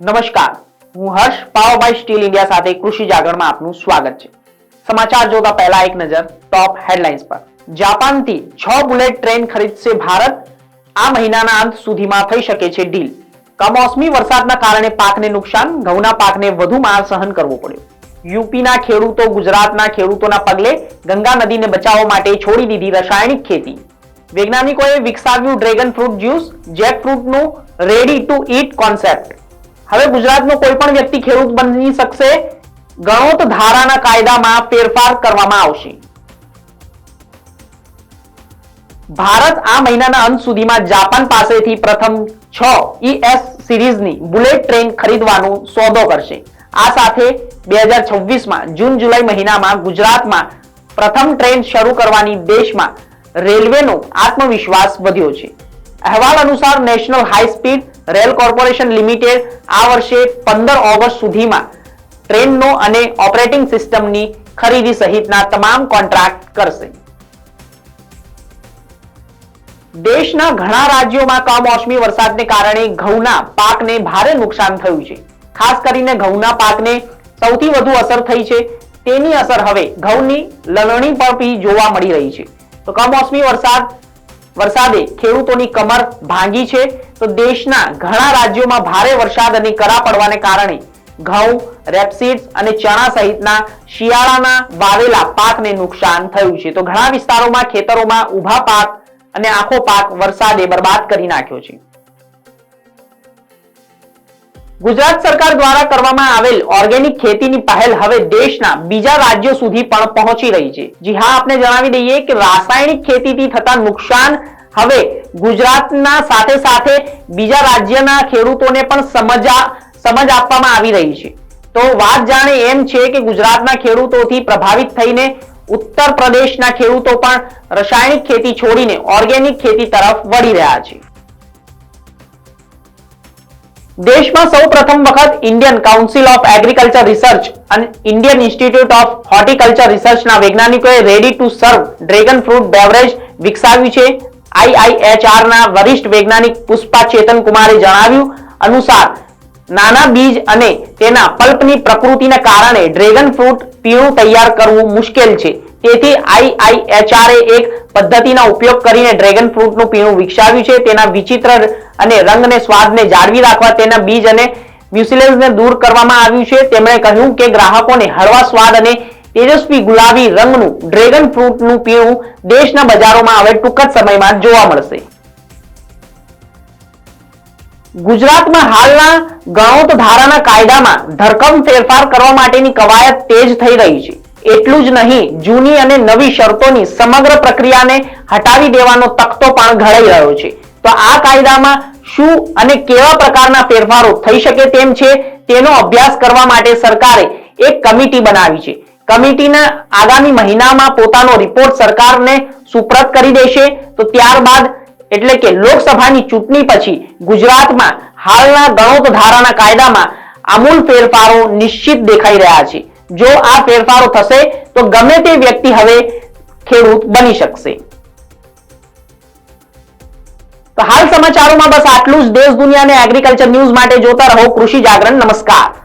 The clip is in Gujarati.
નમસ્કાર. હું હર્ષ પાવરબાઈ સ્ટીલ ઇન્ડિયા સાથે કૃષિ જાગરણમાં આપનું સ્વાગત છે. સમાચાર જોતા પહેલા એક નજર ટોપ હેડલાઇન્સ પર. જાપાનથી છ બુલેટ ટ્રેન ખરીદશે ભારત. આ મહિનાના અંત સુધીમાં થઈ શકે છે ડીલ કમોસમી વરસાદના કારણે પાકને નુકસાન, ઘઉંના પાકને વધુ માર સહન કરવો પડ્યો. યુપીના ખેડૂતો, ગુજરાતના ખેડૂતોના પગલે ગંગા નદીને બચાવવા માટે છોડી દીધી રાસાયણિક ખેતી. વૈજ્ઞાનિકોએ વિકસાવ્યું ડ્રેગન ફ્રૂટ જ્યુસ જેક ફ્રૂટનું રેડી ટુ ઈટ કોન્સેપ્ટ હવે ગુજરાતનો કોઈ પણ વ્યક્તિ ખેડૂત બની શકશે. ગણોત ધારાના કાયદામાં ફેરફાર કરવામાં આવશે. ભારત આ મહિનાના અંત સુધીમાં જાપાન પાસેથી પ્રથમ છ ઈએસ સિરીઝની બુલેટ ટ્રેન ખરીદવાનો સોદો કરશે. આ સાથે બે હજાર છવ્વીસમાં જૂન જુલાઈ મહિનામાં ગુજરાતમાં પ્રથમ ટ્રેન શરૂ કરવાની દેશમાં રેલવેનો આત્મવિશ્વાસ વધ્યો છે. અહેવાલ અનુસાર national high speed rail corporation limited આ વર્ષે પંદર ઓગસ્ટ સુધીમાં ટ્રેનનો અને ઓપરેટિંગ સિસ્ટમની ખરીદી સહિતના તમામ કોન્ટ્રાક્ટ કરશે. દેશના ઘણા રાજ્યોમાં કમોસમી વરસાદને કારણે ઘઉંના પાકને ભારે નુકસાન થયું છે. ખાસ કરીને ઘઉંના પાકને સૌથી વધુ અસર થઈ છે. તેની અસર હવે ઘઉંની લણણી પર બી જોવા મળી રહી છે. તો કમોસમી વરસાદ, વરસાદે ખેડૂતોની કમર ભાંગી છે. તો દેશના ઘણા રાજ્યોમાં ભારે વરસાદ અને કરા પડવાને કારણે ઘઉં રેપસીડ્સ અને ચણા સહિતના શિયાળાના વાવેલા પાકને નુકસાન થયું છે. તો ઘણા વિસ્તારોમાં ખેતરોમાં ઊભા પાક અને આખો પાક વરસાદે બરબાદ કરી નાખ્યો છે. ગુજરાત સરકાર દ્વારા કરવામાં આવેલ ઓર્ગેનિક ખેતીની પહેલ હવે દેશના બીજા રાજ્યો સુધી પણ પહોંચી રહી છે. જી હા આપણે જણાવી દઈએ કે રાસાયણિક ખેતીથી થતા નુકસાન હવે ગુજરાતના સાથે સાથે બીજા રાજ્યના ખેડૂતોને પણ સમજ સમજ આપવામાં આવી રહી છે. તો વાત જાણે એમ છે કે ગુજરાતના ખેડૂતોથી પ્રભાવિત થઈને ઉત્તર પ્રદેશના ખેડૂતો પણ રાસાયણિક ખેતી છોડીને ઓર્ગેનિક ખેતી તરફ વળી રહ્યા છે. દેશમાં સૌ પ્રથમ વખત Indian council of agriculture research અને ઇન્ડિયન ઇન્સ્ટિટ્યૂટ ઓફ હોર્ટિકલ્ચર રિસર્ચના વૈજ્ઞાનિકોએ ready to serve dragon fruit beverage વિકસાવ્યું છે. આઈઆઈએચઆર ના વરિષ્ઠ વૈજ્ઞાનિક પુષ્પા ચેતન કુમારે જણાવ્યું અનુસાર, નાના બીજ અને તેના પલ્પની પ્રકૃતિને કારણે ડ્રેગન ફ્રૂટ પીણું તૈયાર કરવું મુશ્કેલ છે. તેથી આઈઆઈએચઆર એક પદ્ધતિનો ઉપયોગ કરીને ડ્રેગન ફ્રૂટનું પીણું વિકસાવ્યું છે. તેના વિચિત્ર અને રંગને સ્વાદને જાળવી રાખવા તેના બીજ અને મ્યુસિલેન્સને દૂર કરવામાં આવ્યું છે. તેમણે કહ્યું કે ગ્રાહકોને હળવા સ્વાદ અને તેજસ્વી ગુલાબી રંગનું ડ્રેગન ફ્રૂટનું પીણું દેશના બજારોમાં હવે ટૂંક જ સમયમાં જોવા મળશે. ગુજરાતમાં હાલના ગણોત ધારાના કાયદામાં ધરખમ ફેરફાર કરવા માટેની કવાયત તેજ થઈ રહી છે. એટલું જ નહીં, જૂની અને નવી શરતોની સમગ્ર પ્રક્રિયાને હટાવી દેવાનો તખતો પણ ઘડાઈ રહ્યો છે. તો આ કાયદામાં શું અને કેવા પ્રકારના ફેરફારો થઈ શકે તેમ છે, તેનો અભ્યાસ કરવા માટે સરકારે એક કમિટી બનાવી છે. કમિટીના આગામી મહિનામાં પોતાનો રિપોર્ટ સરકારને સુપ્રત કરી દેશે. તો ત્યારબાદ એટલે કે લોકસભાની ચૂંટણી પછી ગુજરાતમાં હાલના ગણોત ધારાના કાયદામાં આમૂલ ફેરફારો નિશ્ચિત દેખાઈ રહ્યા છે. જો આ ફેરફારો થશે, તો ગમે તે વ્યક્તિ હવે ખેડૂત બની શકશે. તો હાલ સમાચારોમાં બસ આટલું જ. દેશ દુનિયા અને એગ્રીકલ્ચર ન્યૂઝ માટે જોતા રહો કૃષિ જાગરણ. નમસ્કાર.